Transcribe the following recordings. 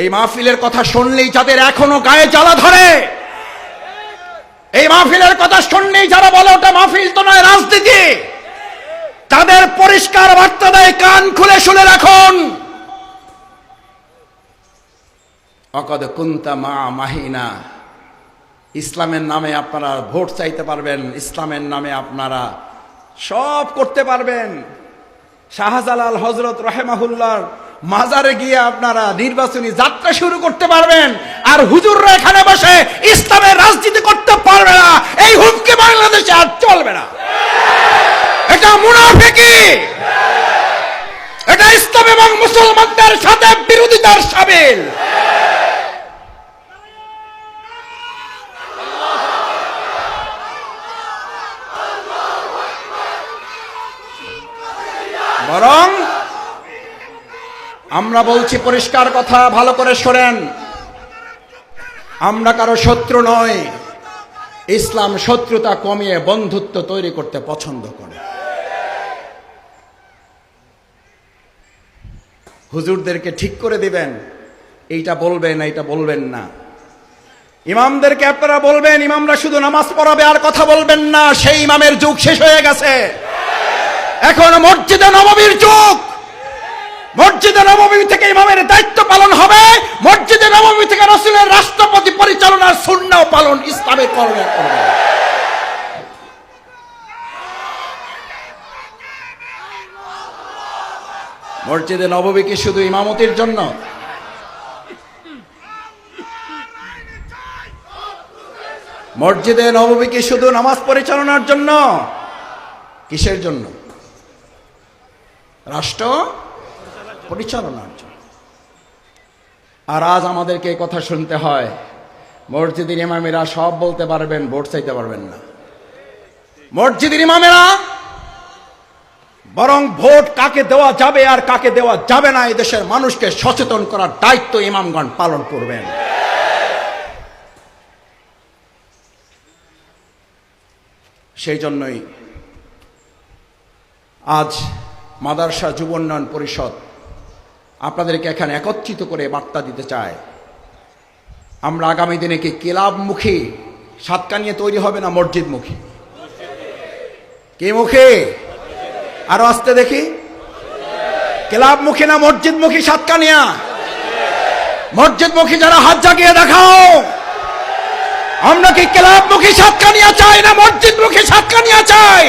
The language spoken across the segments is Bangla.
এই মাহফিলের কথা শুনলেই যাদের এখনও গায়ে জ্বালা ধরে, এই মাহফিলের কথা শুনলেই যারা বলে ওটা মাহফিল তো নয়, রাজনীতি, তাদের পরিষ্কার বার্তা দেয়, কান খুলে শুনে রাখুন। অকদ কুন্তা মা মাহিনা, ইসলামের নামে আপনারা ভোট চাইতে পারবেন, ইসলামের নামে আপনারা সব করতে পারবেন। শাহজালাল হজরত রহেমাহুল্লার মাজারে গিয়ে আপনারা নির্বাচনী যাত্রা শুরু করতে পারবেন। আর হুজুররা এখানে বসে ইসলামের রাজনীতি করতে পারবে না। এই হুমকি বাংলাদেশে আর চলবে না। এটা মুনাফিকি। এটা ইসলাম এবং মুসলমানদের সাথে বিরোধিতার সামিল। বরং আমরা বলছি পরিষ্কার কথা, ভালো করে শোনেন। আমরা কারও শত্রু নয় ইসলাম শত্রুতা কমিয়ে বন্ধুত্ব তৈরি করতে পছন্দ করে। হুজুরদেরকে ঠিক করে দিবেন। এইটা বলবেন এইটা বলবেন না। ইমামদেরকে আপনারা বলবেন, ইমামরা শুধু নামাজ পড়াবে আর কথা বলবেন না। সেই ইমামের যুগ শেষ হয়ে গেছে। এখন মসজিদে নবমীর যুগ। মসজিদে নবমী থেকে ইমামের দায়িত্ব পালন হবে। মসজিদে নবমী থেকে রসুলের রাষ্ট্রপতি পরিচালনার শূন্য পালন ইসলামের কর্মে করবে। মসজিদে নবমী কি শুধু ইমামতির জন্য? মসজিদে নবমী কি শুধু নামাজ পরিচালনার জন্য? কিসের জন্য? রাষ্ট্র? পরিচালনার জন্য আর আজ আমাদেরকে কথা শুনতে হয়, মসজিদের ইমামেরা সব বলতে পারবেন, ভোট চাইতে পারবেন না। মসজিদের ইমামেরা, বরং ভোট কাকে দেওয়া যাবে আর কাকে দেওয়া যাবে না, এই দেশের মানুষকে সচেতন করার দায়িত্ব ইমামগণ পালন করবেন। সেই জন্যই আজ মাদারসা যুব উন্নয়ন পরিষদ আপনাদেরকে এখানে একত্রিত করে বার্তা দিতে চায়। আমরা আগামী দিনে কি ক্লাবমুখী সাতকানিয়ে তৈরি হবে না মসজিদমুখী? কে মুখে? আরও আসতে দেখি। ক্লাবমুখী না মসজিদমুখী সাতকানিয়া মসজিদমুখী যারা হাত জাগিয়ে দেখাও। আমরা কি ক্লাবমুখী সাতকানিয়া চাই না মসজিদ মসজিদমুখী সাতকানিয়া চাই?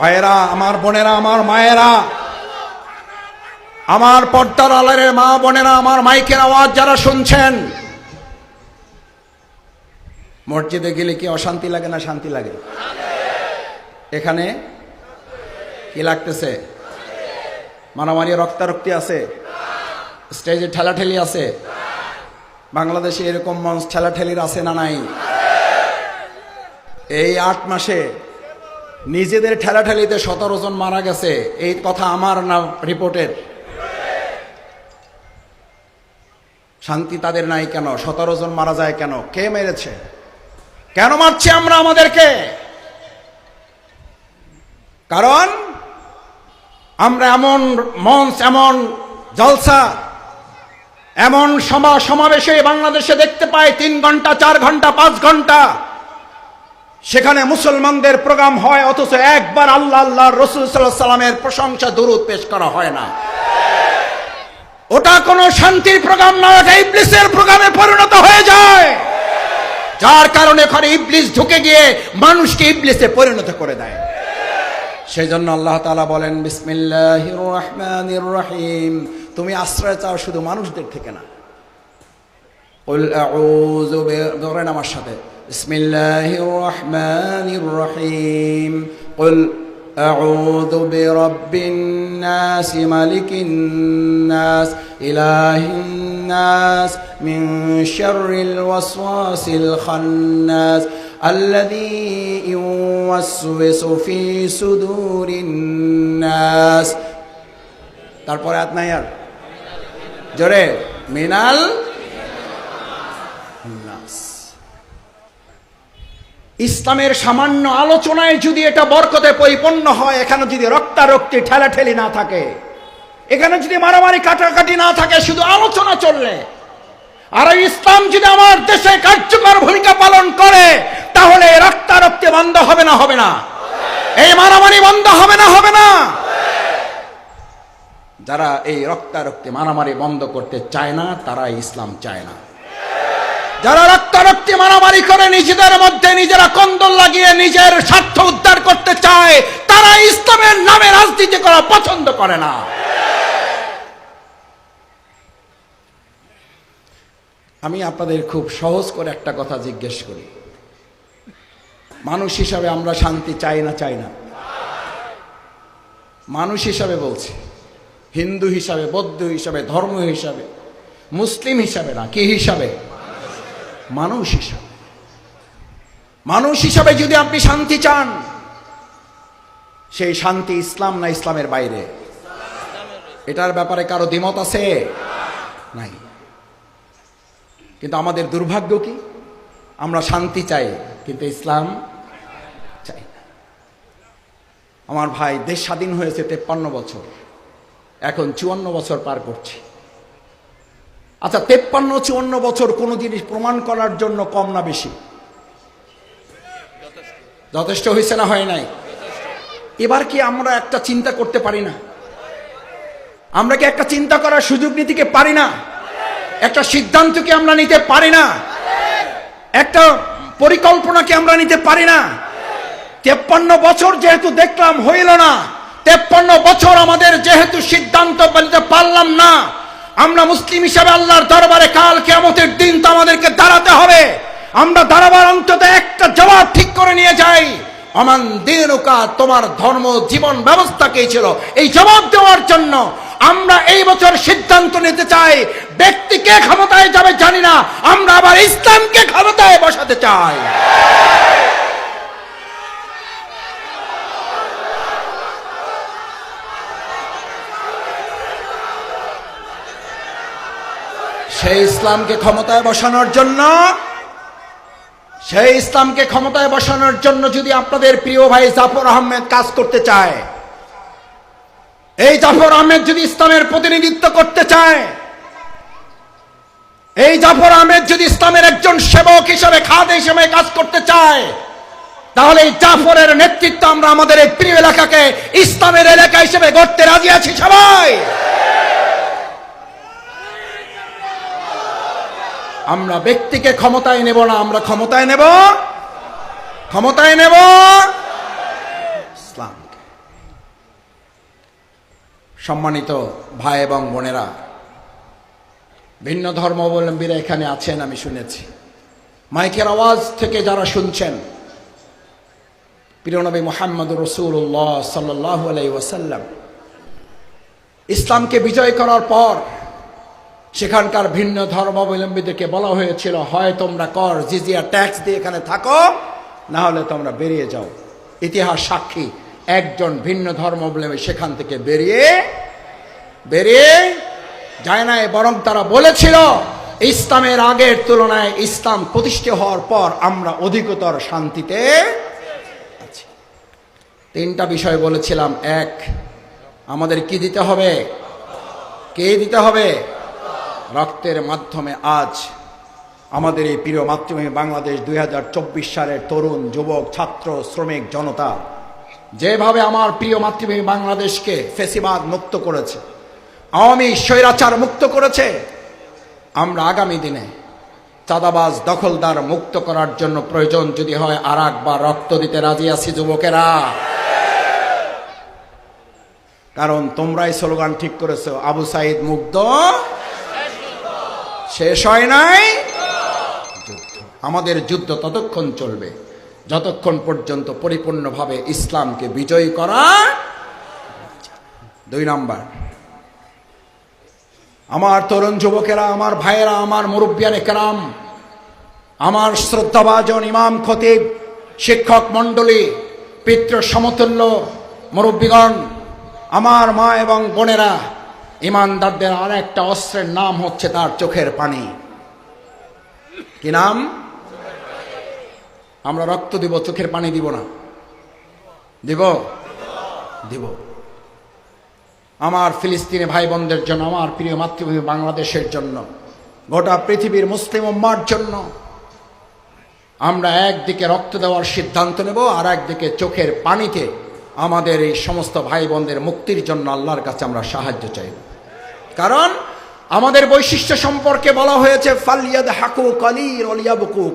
ভাইয়েরা, আমার বোনেরা, আমার মায়েরা, আমার পর্দার আলারের মা বোনেরা, আমার মাইকের আওয়াজ যারা শুনছেন, মসজিদে গেলে কি অশান্তি লাগে না শান্তি লাগে? এখানে কি লাগতেছে? মারামারি, রক্তারক্তি আছে? স্টেজে ঠেলাঠেলি আছে? বাংলাদেশে এরকম মঞ্চ ঠেলাঠেলির আছে না নাই? এই আট মাসে নিজেদের ঠেলাঠেলিতে সতেরো জন মারা গেছে। এই কথা আমার না রিপোর্টের? শান্তি তাদের নাই কেন? সতেরো জন মারা যায় কেন? কে মেরেছে? কেন মারছে আমরা আমাদেরকে? কারণ আমরা এমন মঞ্চ, এমন জলসা, এমন সমা সমাবেশে বাংলাদেশে দেখতে পাই তিন ঘণ্টা, চার ঘণ্টা, পাঁচ ঘণ্টা। সেখানে মুসলমানদের প্রোগ্রাম হয়, অথচ একবার আল্লাহ আল্লাহ রসুল সাল্লামের প্রশংসা দূরত পেশ করা হয় না। ওটা কোন শান্তির প্রোগ্রাম না, ওটা ইবলিসের প্রোগ্রামে পরিণত হয়ে যায়। যার কারণে ওখানে ইবলিস ঢুকে গিয়ে মানুষকে ইবলিসে পরিণত করে দেয়। সেই জন্য আল্লাহ তালা বলেন বিসমিল্লাহ তুমি আশ্রয় চাও শুধু মানুষদের থেকে না। ধরেন আমার সাথে। بسم الله الرحمن الرحيم قل أعوذ برب الناس ملك الناس إله الناس من شر الوسواس الخناس الذي يوسوس في صدور الناس তারপরে আত নাই আর জোরে মিনাল নাস ইসলামের সামান্য আলোচনায় যদি এটা বরকতে পরিপূর্ণ হয়, এখানে যদি রক্তারক্তি ঠেলাঠেলি না থাকে, এখানে যদি মারামারি কাটাকাটি না থাকে, শুধু আলোচনা চললে, আর ইসলাম যদি আমার দেশে কার্যকর ভূমিকা পালন করে, তাহলে রক্তারক্তি বন্ধ হবে না হবে না। এই মারামারি বন্ধ হবে না হবে না। যারা এই রক্তারক্তি মারামারি বন্ধ করতে চায় না, তারা ইসলাম চায় না। যারা রক্তারক্তি মারামারি করে নিজেদের মধ্যে নিজেরা কন্দল লাগিয়ে নিজের স্বার্থ উদ্ধার করতে চায়, তারা ইসলামের নামে রাজনীতি করা পছন্দ করে না। আমি আপনাদের খুব সহজ করে একটা কথা জিজ্ঞেস করি। মানুষ হিসাবে আমরা শান্তি চাই না চাই না। মানুষ হিসাবে বলছি। হিন্দু হিসাবে, বৌদ্ধ হিসাবে ধর্ম হিসাবে, মুসলিম হিসাবে না, কি হিসাবে? মানুষ হিসাবে। মানুষ হিসাবে যদি আপনি শান্তি চান, সেই শান্তি ইসলাম না ইসলামের বাইরে? এটার ব্যাপারে কারও দ্বিমত আছে? নাই। কিন্তু আমাদের দুর্ভাগ্য কি? আমরা শান্তি চাই, কিন্তু ইসলাম চাই না। আমার ভাই দেশ স্বাধীন হয়েছে তেপ্পান্ন বছর। এখন চুয়ান্ন বছর পার করছি। আচ্ছা তেপ্পান্ন চুয়ান্ন বছর কোনো জিনিস প্রমাণ করার জন্য কম না বেশি? যথেষ্ট হয়েছে না হয় নাই? এবার কি আমরা একটা চিন্তা করতে পারি না? আমরা কি একটা চিন্তা করার সুযোগ নিতে পারি না? একটা সিদ্ধান্ত কি আমরা নিতে পারি না? একটা পরিকল্পনা কি আমরা নিতে পারি না? তেপ্পান্ন বছর যেহেতু দেখলাম হইল না, তেপ্পান্ন বছর আমাদের যেহেতু সিদ্ধান্ত নিতে পারলাম না আমরা মুসলিম হিসাবে আল্লাহর দরবারে কাল কেমতের দিন তো আমাদেরকে দাঁড়াতে হবে। আমরা দাঁড়াবার অন্তত একটা জবাব ঠিক করে নিয়ে যাই। অমান দিনুকা, তোমার ধর্ম, জীবন ব্যবস্থা কে ছিল? এই জবাব দেওয়ার জন্য আমরা এই বছর সিদ্ধান্ত নিতে চাই, ব্যক্তি কে ক্ষমতায় যাবে জানি না, আমরা আবার ইসলামকে ক্ষমতায় বসাতে চাই। সেই ইসলামকে ক্ষমতায় বসানোর জন্য সেই ইসলামকে ক্ষমতায় বসানোর জন্য যদি আপনাদের প্রিয় ভাই জাফর আহমেদ কাজ করতে চায়, এই জাফর আহমেদ যদি ইসলামের প্রতিনিধিত্ব করতে চায়, এই জাফর আহমেদ যদি ইসলামের একজন সেবক হিসেবে খাদ হিসেবে কাজ করতে চায়, তাহলে এই জাফরের নেতৃত্ব আমরা আমাদের এই প্রিয় এলাকাকে ইসলামের এলাকা হিসেবে গড়তে রাজি আছি সবাই। আমরা ব্যক্তিকে ক্ষমতায় নেব না, আমরা ক্ষমতায় নেব? ক্ষমতায় নেব? সম্মানিত ভাই এবং বোনেরা, ভিন্ন ধর্মাবলম্বীরা এখানে আছেন, আমি শুনেছি। মাইকের আওয়াজ থেকে যারা শুনছেন প্রিয়নবী মোহাম্মদ রসুল্লাহ সাল্লাহ আলাই ওয়াসাল্লাম, ইসলামকে বিজয় করার পর সেখানকার ভিন্ন ধর্মাবলম্বীদেরকে বলা হয়েছিল, হয় তোমরা কর, জিজিয়া ট্যাক্স দিয়ে এখানে থাকো, না হলে তোমরা বেরিয়ে যাও। ইতিহাস সাক্ষী, একজন ভিন্ন ধর্মাবলম্বী সেখান থেকে বেরিয়ে বেরিয়ে যায় না বরং তারা বলেছিল, ইসলামের আগের তুলনায় ইসলাম প্রতিষ্ঠিত হওয়ার পর আমরা অধিকতর শান্তিতে আছি। তিনটা বিষয় বলেছিলাম, এক, আমাদের কি দিতে হবে? কে দিতে হবে? রক্তের মাধ্যমে আজ আমাদের এই প্রিয় মাতৃভূমি বাংলাদেশ দুই হাজার চব্বিশ সালের তরুণ যুবক, ছাত্র, শ্রমিক, জনতা যেভাবে আমার প্রিয় মাতৃভূমি বাংলাদেশকে ফেসিবাদ মুক্ত করেছে, আওয়ামী স্বৈরাচার মুক্ত করেছে, আমরা আগামী দিনে চাঁদাবাজ দখলদার মুক্ত করার জন্য প্রয়োজন যদি হয় আর একবার রক্ত দিতে রাজি আছি যুবকেরা। কারণ তোমরাই স্লোগান ঠিক করেছ, আবু সাইদ মুগ্ধ শেষ হয় নাই? আমাদের যুদ্ধ ততক্ষণ চলবে। যতক্ষণ পর্যন্ত পরিপূর্ণভাবে ইসলামকে বিজয়ী করা দুই নাম্বার। আমার তরুণ যুবকেরা, আমার ভাইয়েরা, আমার মুরব্বিয়ান একরাম আমার শ্রদ্ধাভাজন ইমাম খতিব, শিক্ষক মণ্ডলী, পিতৃ সমতুল্য মুরব্বীগণ, আমার মা এবং বোনেরা ইমানদারদের আর একটা অস্ত্রের নাম হচ্ছে তার চোখের পানি। কি নাম? আমরা রক্ত দিব, চোখের পানি দিব না। দিব? দিব। আমার ফিলিস্তিনি ভাই বোনদের জন্য, আমার প্রিয় মাতৃভূমি বাংলাদেশের জন্য, গোটা পৃথিবীর মুসলিম উম্মার জন্য, আমরা একদিকে রক্ত দেওয়ার সিদ্ধান্ত নেব আর একদিকে চোখের পানিতে আমাদের এই সমস্ত ভাই বোনদের মুক্তির জন্য আল্লাহর কাছে আমরা সাহায্য চাই। কারণ আমাদের বৈশিষ্ট্য সম্পর্কে বলা হয়েছে ফালিয়াদ হাকু কালির অলিয়াবকু